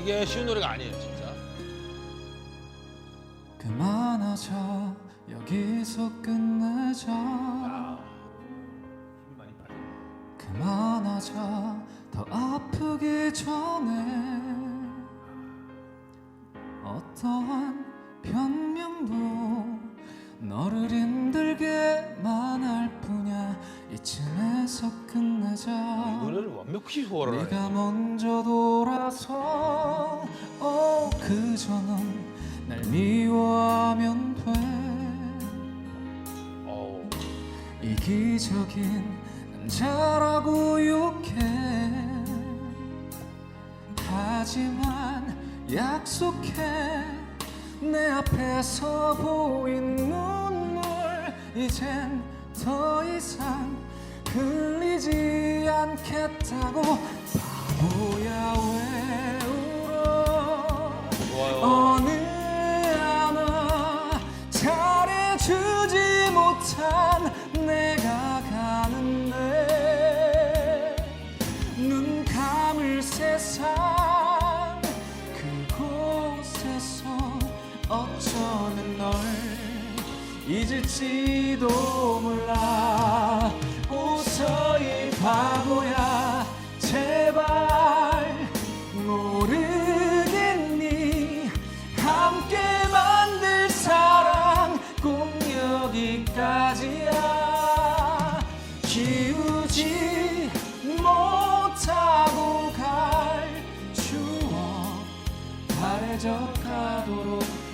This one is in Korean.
이게 쉬운 노래가 아니에요, 진짜. 그만하자 여기서 끝내자. 그만하자 더 아프기 전에 어떠한 변명도 너를 힘들게만 할 뿐이야 이쯤에서 끝내자 이 노래를 완벽히 소화를 하네. 네가 먼저 넌날 미워하면 돼. 이기적인 남자라고 욕해. 하지만 약속해. 내 앞에서 보인 눈물 이젠 더 이상 흘리지 않겠다고 눈 감을 세상 그곳에서 어쩌면 널 잊을지도 몰라 만족하도록